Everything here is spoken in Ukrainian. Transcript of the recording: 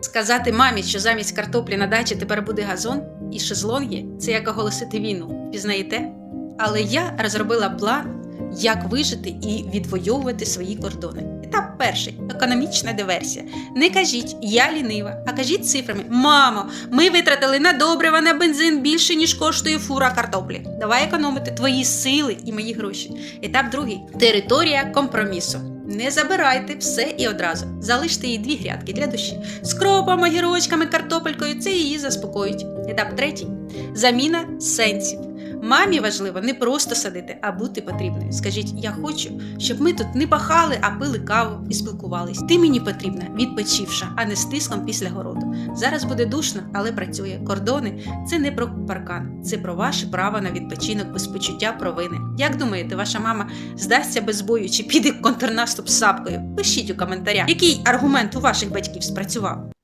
Сказати мамі, що замість картоплі на дачі тепер буде газон і шезлонги це як оголосити війну. Пізнаєте? Але я розробила план, як вижити і відвоювати свої кордони. Етап перший економічна диверсія. Не кажіть я лінива, а кажіть цифрами: Мамо, ми витратили на добрива, на бензин більше, ніж коштує фура картоплі. Давай економити твої сили і мої гроші. Етап другий територія компромісу. Не забирайте все і одразу. Залиште їй дві грядки для душі. З кропами, гірочками, картопелькою це її заспокоїть. Етап третій заміна сенсів. Мамі важливо не просто садити, а бути потрібною. Скажіть, я хочу, щоб ми тут не пахали, а пили каву і спілкувались. Ти мені потрібна, відпочивша, а не з тиском після городу. Зараз буде душно, але працює. Кордони це не про паркан, це про ваше право на відпочинок без почуття провини. Як думаєте, ваша мама здасться без бою чи піде контрнаступ з сапкою? Пишіть у коментарях, який аргумент у ваших батьків спрацював.